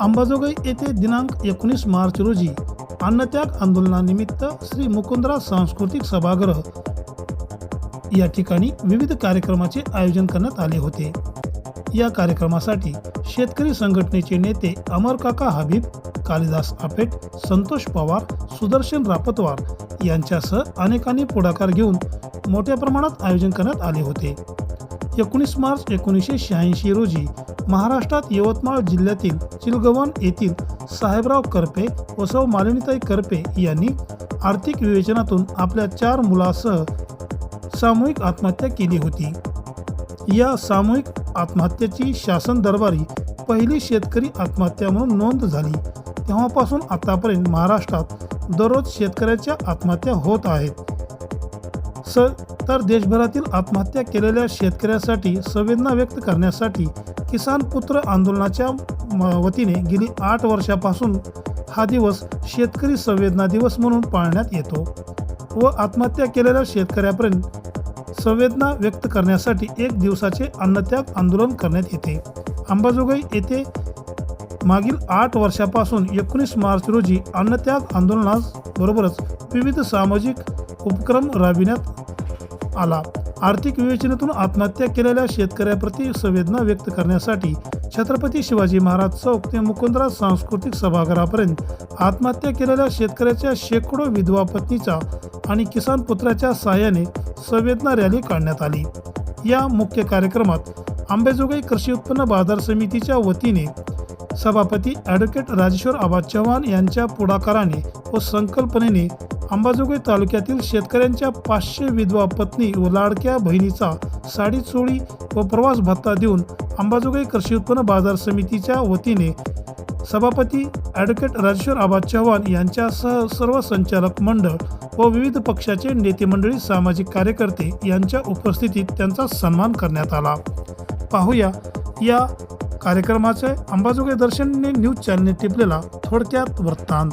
अंबाजोगाई येथे दिनांक एकोणीस मार्च रोजी अन्नत्याग आंदोलनानिमित्त श्री मुकुंदरा सांस्कृतिक सभागृह या ठिकाणी विविध कार्यक्रमाचे आयोजन करण्यात आले होते. या कार्यक्रमासाठी शेतकरी संघटनेचे नेते अमरकाका हबीब कालिदास आपेट संतोष पवार सुदर्शन रापतवार यांच्यासह अनेकांनी पुढाकार घेऊन मोठ्या प्रमाणात आयोजन करण्यात आले होते. एकोणीस मार्च एकोणीसशे शहाऐंशी रोजी महाराष्ट्रात यवतमाळ जिल्ह्यातील चिलगवन येथील साहेबराव करपे व सौ मालिनीताई करपे यांनी आर्थिक विवेचनातून आपल्या चार मुलासह सामूहिक आत्महत्या केली होती. या सामूहिक आत्महत्येची शासन दरबारी पहिली शेतकरी आत्महत्या म्हणून नोंद झाली. तेव्हापासून आतापर्यंत महाराष्ट्रात दररोज शेतकऱ्याच्या आत्महत्या होत आहेत. स तर देशभरातील आत्महत्या केलेल्या शेतकऱ्यासाठी संवेदना व्यक्त करण्यासाठी किसान पुत्र आंदोलनाच्या वतीने गेली आठ वर्षापासून हा दिवस शेतकरी संवेदना दिवस म्हणून पाळण्यात येतो व आत्महत्या केलेल्या शेतकऱ्यापर्यंत संवेदना व्यक्त करण्यासाठी एक दिवसाचे अन्नत्याग आंदोलन करण्यात येते. अंबाजोगाई येथे मागील आठ वर्षापासून एकोणीस मार्च रोजी अन्नत्याग आंदोलनास बरोबरच विविध सामाजिक उपक्रम राबविण्यात आला. आर्थिक विवेचनेतून आत्महत्या केलेल्या शेतकऱ्याप्रती संवेदना व्यक्त करण्यासाठी छत्रपती शिवाजी महाराज चौक ते मुकुंदरा सांस्कृतिक सभागृहापर्यंत आत्महत्या केलेल्या शेतकऱ्याच्या शेकडो विधवा पत्नीचा आणि किसान पुत्राच्या सहाय्याने संवेदना रॅली काढण्यात आली. या मुख्य कार्यक्रमात आंबेजोगाई कृषी उत्पन्न बाजार समितीच्या वतीने सभापती ॲडव्होकेट राजेश्वर आबा चव्हाण यांच्या पुढाकाराने व संकल्पनेने अंबाजोगाई तालुक्यातील शेतकऱ्यांच्या पाचशे विधवा पत्नी व लाडक्या बहिणीचा साडी चोळी व प्रवास भत्ता देऊन अंबाजोगाई कृषी उत्पन्न बाजार समितीच्या वतीने सभापती ॲडव्होकेट राजेश्वर आबा चव्हाण यांच्यासह सर्व संचालक मंडळ व विविध पक्षाचे नेते मंडळी सामाजिक कार्यकर्ते यांच्या उपस्थितीत त्यांचा सन्मान करण्यात आला. पाहूया या कार्यक्रमाचे अंबाजोगाई दर्शनने न्यूज चॅनलने टिपलेला थोडक्यात वृत्तांत.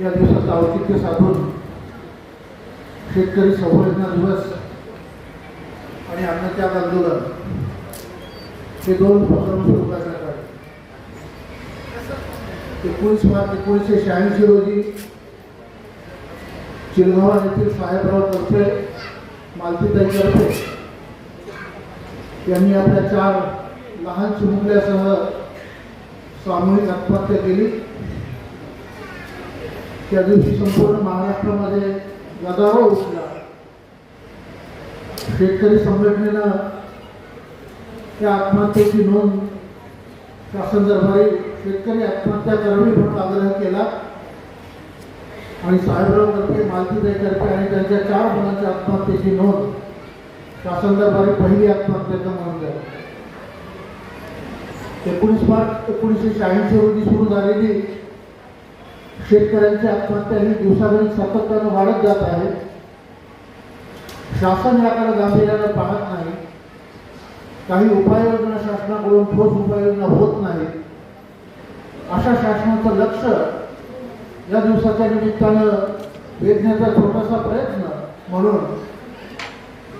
या दिवसाचं औचित्य साधून शेतकरी संवर्धना दिवस आणि अन्नत्याग आंदोलन हे दोन उपक्रम सुरू करण्यात आले. एकोणीस मार्च एकोणीसशे शहाऐंशी रोजी चिलगावा येथील साहेबराव तर्फे मालतीताई तर्फे यांनी आपल्या चार लहान चिमुकल्यासह सामूहिक आत्महत्या केली. त्या दिवशी संपूर्ण महाराष्ट्रामध्ये गदारोळ उठला. शेतकरी संघटनेनं त्या आत्महत्येची नोंद शासन दरबारी शेतकरी आत्महत्या करावी म्हणून आग्रह केला. आणि साहेबराव तर्फे मालतीताई तर्फे आणि त्यांच्या चार मुलांच्या आत्महत्येची नोंद शासन दरबारी पहिली आत्महत्येचा म्हणून झाली एकोणीस मार्च एकोणीसशे शहाऐंशी रोजी सुरू झालेली शेतकऱ्यांची आत्महत्या ही दिवसादिवस सातत्यानं वाढत जात आहे. शासन याकडे गांभीर्यानं पाहत नाही. काही उपाययोजना शासनाकडून ठोस उपाययोजना होत नाही. अशा शासनाचं लक्ष या दिवसाच्या निमित्तानं वेधण्याचा छोटासा प्रयत्न म्हणून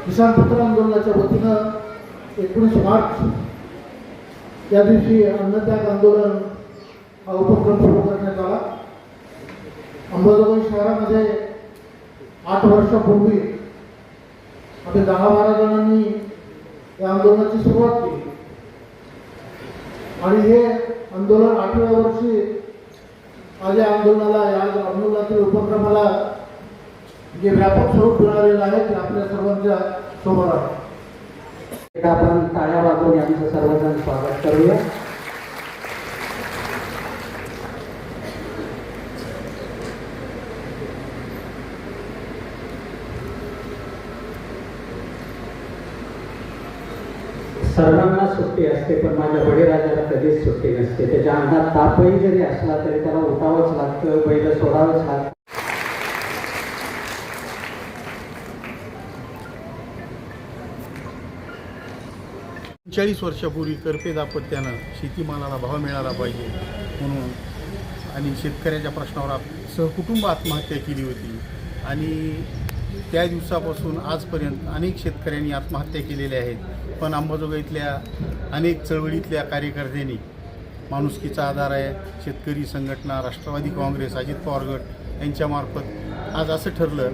किसान पत्र आंदोलनाच्या वतीनं एकोणीस मार्च या दिवशी अन्नत्याग आंदोलन हा उपक्रम सुरू करण्यात आला. अंबाजोगाई शहरामध्ये आठ वर्षापूर्वी आम्ही दहा बारा जणांनी या आंदोलनाची सुरुवात केली. आणि हे आंदोलन आठव्या वर्षी आज या आंदोलनाला या आंदोलनातील उपक्रमाला जे व्यापक स्वरूप मिळालेलं आहे ते आपल्या सर्वांच्या समोर आहे. आपण टाळ्या वाजवून यांचं सर्वजण स्वागत करूया. सर्वांना सुट्टी असते पण माझ्या बळीराजाला कधीच सुट्टी नसते. त्याच्या अंगात तापही जरी असला तरी त्याला उठावंच लागतं बैल सोडावंच लागतं. चाळीस वर्षापूर्वी करपे दापत्यानं शेतीमालाला भाव मिळाला पाहिजे म्हणून आणि शेतकऱ्याच्या प्रश्नावर सहकुटुंब आत्महत्या केली होती. आणि त्या दिवसापासून आजपर्यंत अनेक शेतकऱ्यांनी आत्महत्या केलेल्या आहेत. पण अंबाजोगाईतल्या अनेक चळवळीतल्या कार्यकर्त्यांनी माणुसकीचा आधार आहे. शेतकरी संघटना राष्ट्रवादी काँग्रेस अजित पवार गट यांच्यामार्फत आज असं ठरलं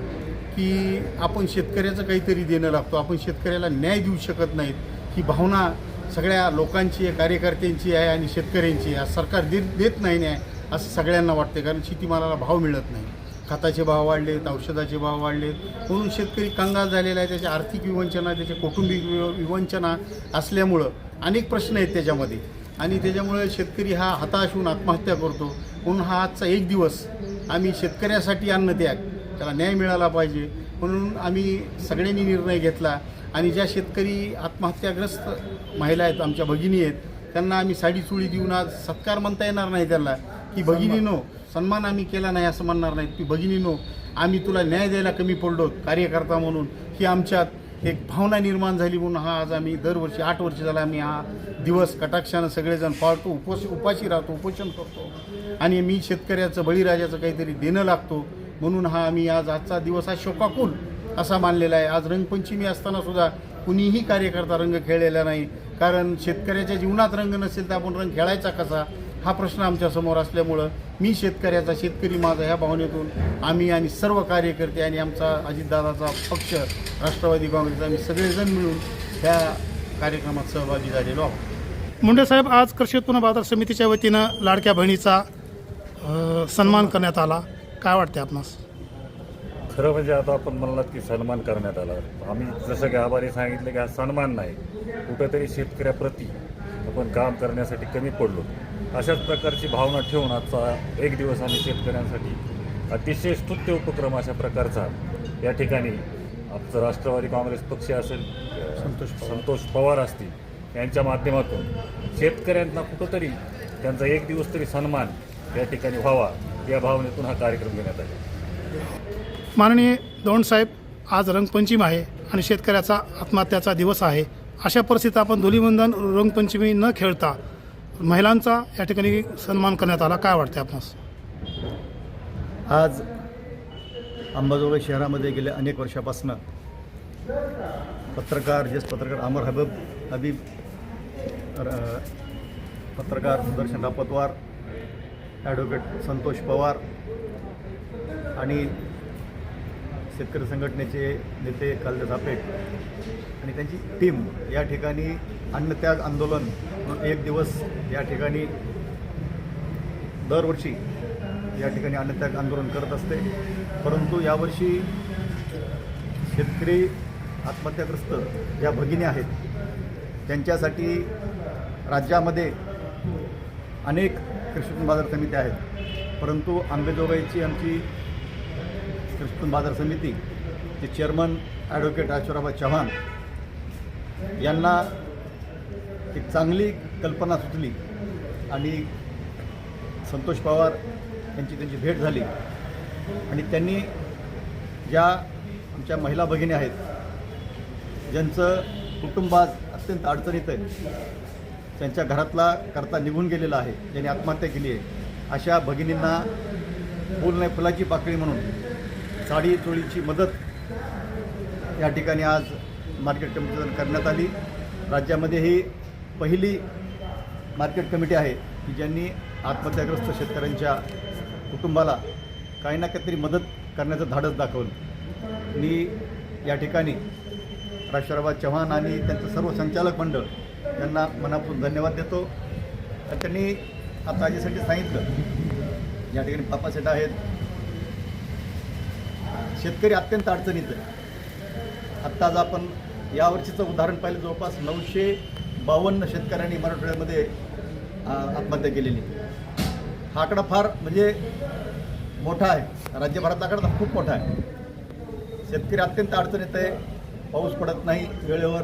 की आपण शेतकऱ्याचं काहीतरी देणं लागतो. आपण शेतकऱ्याला न्याय देऊ शकत नाहीत. ही भावना सगळ्या लोकांची आहे कार्यकर्त्यांची आहे आणि शेतकऱ्यांची आहे. सरकार देत देत नाही न्याय असं सगळ्यांना वाटते कारण शेतीमालाला भाव मिळत नाही. खताचे भाव वाढलेत औषधाचे भाव वाढलेत म्हणून शेतकरी कंगाल झालेला आहे त्याच्या आर्थिक विवंचना त्याच्या कौटुंबिक विव- विवंचना असल्यामुळं अनेक प्रश्न आहेत त्याच्यामध्ये. आणि त्याच्यामुळे शेतकरी हा हताश होऊन आत्महत्या करतो. म्हणून हा आजचा एक दिवस आम्ही शेतकऱ्यासाठी अन्न त्याग त्याला न्याय मिळाला पाहिजे. म्हणून आम्ही सगळ्यांनी निर्णय घेतला. आणि ज्या शेतकरी आत्महत्याग्रस्त महिला आहेत आमच्या भगिनी आहेत त्यांना आम्ही साडी चुळी देऊन आज सत्कार म्हणता येणार नाही त्यांना. की भगिनीनो सन्मान आम्ही केला नाही असं म्हणणार नाही की भगिनीनो आम्ही तुला न्याय द्यायला कमी पडलो कार्यकर्ता म्हणून. ही आमच्यात एक भावना निर्माण झाली म्हणून हा आज आम्ही दरवर्षी आठ वर्ष झाला आम्ही हा दिवस कटाक्षानं सगळेजण पाळतो उपोष उपाशी राहतो उपोषण करतो. आणि मी शेतकऱ्याचं बळीराजाचं काहीतरी देणं लागतो म्हणून हा आम्ही आज आजचा दिवस हा शोकाकुल असा मानलेला आहे. आज रंगपंचमी असताना सुद्धा कुणीही कार्यकर्ता रंग खेळलेला नाही. कारण शेतकऱ्याच्या जीवनात रंग नसेल तर आपण रंग खेळायचा कसा? हा प्रश्न आमच्यासमोर असल्यामुळं मी शेतकऱ्याचा शेतकरी माझा ह्या भावनेतून आम्ही आणि सर्व कार्यकर्ते आणि आमचा अजितदादाचा पक्ष राष्ट्रवादी काँग्रेस आम्ही सगळेजण मिळून ह्या कार्यक्रमात सहभागी झालेलो आहोत. मुंडे साहेब आज कृषी उत्पन्न बाजार समितीच्या वतीनं लाडक्या बहिणीचा सन्मान करण्यात आला. काय वाटते आपणास? खरं म्हणजे आता आपण म्हणलात की सन्मान करण्यात आला. आम्ही जसं की आभारी सांगितलं की हा सन्मान नाही कुठेतरी शेतकऱ्याप्रती आपण काम करण्यासाठी कमी पडलो. अशाच प्रकारची भावना ठेवून आजचा एक दिवस आम्ही शेतकऱ्यांसाठी अतिशय स्तुत्य उपक्रम अशा प्रकारचा या ठिकाणी आमचं राष्ट्रवादी काँग्रेस पक्ष असेल संतोष संतोष पवार असतील यांच्या माध्यमातून शेतकऱ्यांना कुठंतरी त्यांचा एक दिवस तरी सन्मान या ठिकाणी व्हावा या भावनेतून हा कार्यक्रम घेण्यात आला. माननीय दौंड साहेब आज रंगपंचमी आहे आणि शेतकऱ्याचा आत्महत्याचा दिवस आहे. अशा परिस्थितीत आपण धुलीवंदन रंगपंचमी न खेळता महिलांचा या ठिकाणी सन्मान करण्यात आला. काय वाटते आपणास? आज अंबाजोगाई शहरामध्ये गेल्या अनेक वर्षापासून पत्रकार ज्येष्ठ पत्रकार अमर हबीब हबीब र- पत्रकार सुदर्शन रापतवार ॲडव्होकेट संतोष पवार आणि शेतकरी संघटनेचे नेते कालदे झापेट आणि त्यांची टीम या ठिकाणी अन्नत्याग आंदोलन एक दिवस या ठिकाणी दरवर्षी या ठिकाणी अन्नत्याग आंदोलन करत असते. परंतु यावर्षी शेतकरी आत्महत्याग्रस्त ज्या भगिनी आहेत त्यांच्यासाठी राज्यामध्ये अनेक कृषी बाजार समित्या आहेत. परंतु आंबेजोगाईची आमची कृषी बाजार समिती चे चेअरमन ॲडव्होकेट राजेश्वराबा चव्हाण यांना एक चांगली कल्पना सुचली आणि संतोष पवार यांची त्यांची भेट झाली. आणि त्यांनी ज्या आमच्या महिला भगिनी आहेत ज्यांचं कुटुंब आज अत्यंत अडचणीत आहे त्यांच्या घरातला करता निघून गेलेला आहे ज्यांनी आत्महत्या केली आहे अशा भगिनींना फुल नाही फुलाची पाकळी म्हणून साडी चोळीची मदत या ठिकाणी आज मार्केट कमिटीतून करण्यात आली. राज्यामध्येही पहिली मार्केट कमिटी आहे की ज्यांनी आत्महत्याग्रस्त शेतकऱ्यांच्या कुटुंबाला काही ना काहीतरी मदत करण्याचं धाडस दाखवलं. मी या ठिकाणी राष्ट्रवाद चव्हाण आणि त्यांचं सर्व संचालक मंडळ त्यांना मनापासून धन्यवाद देतो. त्यांनी आता आजीसाठी सांगितलं या ठिकाणी पापासेट आहेत. शेतकरी अत्यंत अडचणीत आहे. आत्ता आज आपण यावर्षीचं उदाहरण पाहिलं जवळपास नऊशे बावन्न शेतकऱ्यांनी मराठवाड्यामध्ये आत्महत्या केलेली. हा आकडा फार म्हणजे मोठा आहे. राज्यभरातला आकडा खूप मोठा आहे. शेतकरी अत्यंत अडचणीत आहे. पाऊस पडत नाही वेळेवर.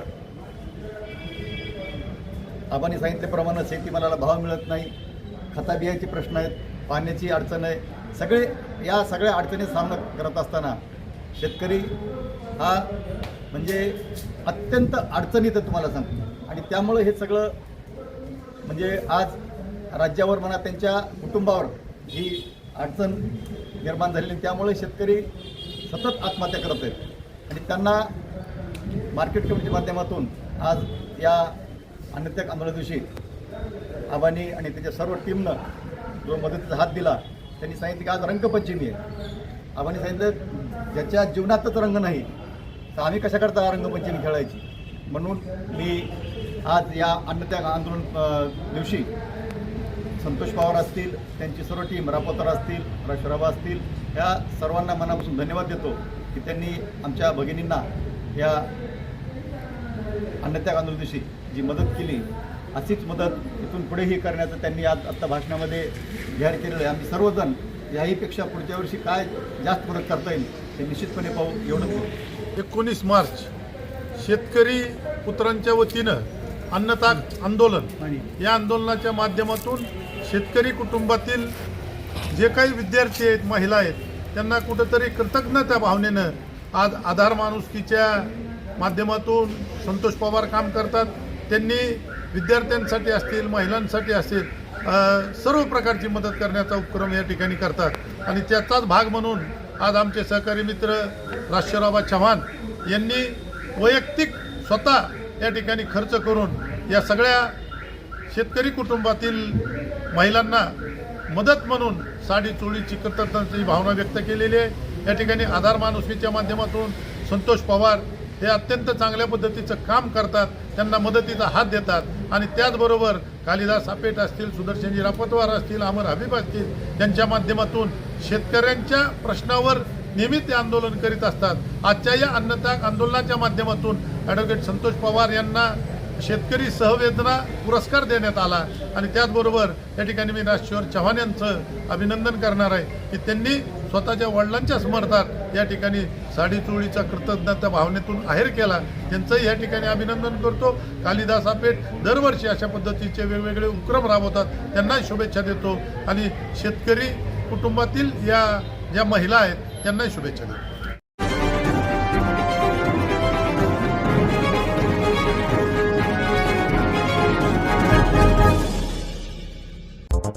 आबांनी सांगितल्याप्रमाणे शेतीमालाला भाव मिळत नाही. खताबियाचे प्रश्न आहेत. पाण्याची अडचण आहे. सगळे या सगळ्या अडचणी सामना करत असताना शेतकरी हा म्हणजे अत्यंत अडचणीत आहे तुम्हाला सांगतो. आणि त्यामुळं हे सगळं म्हणजे आज राज्यावर म्हणा त्यांच्या कुटुंबावर ही अडचण निर्माण झालेली त्यामुळे शेतकरी सतत आत्महत्या करत आहेत. आणि त्यांना मार्केट कमिटीच्या माध्यमातून आज या अन्नत्याग आंदोलना दिवशी आबानी आणि त्याच्या सर्व टीमनं जो मदतीचा हात दिला त्यांनी सांगितलं की आज रंगपंचमी आहे. आबानी सांगितलं ज्याच्या जीवनातच रंग नाही तर आम्ही कशाकरता रंगपंचमी खेळायची? म्हणून मी आज या अन्नत्याग आंदोलन दिवशी संतोष पवार असतील त्यांची सर्व टीम रापोतर असतील रशराबा असतील या सर्वांना मनापासून धन्यवाद देतो की त्यांनी आमच्या भगिनींना या अन्नत्याग आंदोलन दिवशी जी मदत केली अशीच मदत इथून पुढेही करण्याचं त्यांनी आज आत्ता भाषणामध्ये जाहीर केलेलं आहे. आम्ही सर्वजण याहीपेक्षा पुढच्या वर्षी काय जास्त मदत करता येईल ते निश्चितपणे पाहू. एवढंच. एकोणीस मार्च शेतकरी पुत्रांच्या वतीनं अन्नताक आंदोलन या आंदोलनाच्या माध्यमातून शेतकरी कुटुंबातील जे काही विद्यार्थी आहेत महिला आहेत त्यांना कुठंतरी कृतज्ञता भावनेनं आज आधार माणुसकीच्या माध्यमातून संतोष पवार काम करतात. त्यांनी विद्यार्थ्यांसाठी असतील महिलांसाठी असतील सर्व प्रकारची मदत करण्याचा उपक्रम या ठिकाणी करतात. आणि त्याचाच भाग म्हणून आज आमचे सहकारी मित्र राष्ट्रराबा चव्हाण यांनी वैयक्तिक स्वतः या ठिकाणी खर्च करून या सगळ्या शेतकरी कुटुंबातील महिलांना मदत म्हणून साडी चोळीची कृतज्ञतेची भावना व्यक्त केलेली आहे. या ठिकाणी आधार माणुसकीच्या माध्यमातून संतोष पवार हे अत्यंत चांगल्या पद्धतीचं काम करतात. त्यांना मदतीचा हात देतात. आणि त्याचबरोबर कालिदास आपेट असतील सुदर्शनजी रापतवार असतील अमर हबीब असतील त्यांच्या माध्यमातून शेतकऱ्यांच्या प्रश्नावर नेहमी ते आंदोलन करीत असतात. आजच्या या अन्नत्याग आंदोलनाच्या माध्यमातून ॲडव्होकेट संतोष पवार यांना शेतकरी सहवेदना पुरस्कार देण्यात आला आणि त्याचबरोबर या ठिकाणी मी राजशोर चव्हाण यांचं अभिनंदन करणार आहे की त्यांनी स्वतःच्या वडिलांच्या समर्थात या ठिकाणी साडी चोळीचा कृतज्ञता भावनेतून आहेर केला. त्यांचंही या ठिकाणी अभिनंदन करतो. कालिदास आपेट दरवर्षी अशा पद्धतीचे वेगवेगळे उपक्रम राबवतात. त्यांनाही शुभेच्छा देतो. आणि शेतकरी कुटुंबातील या ज्या महिला आहेत त्यांनाही शुभेच्छा देतो.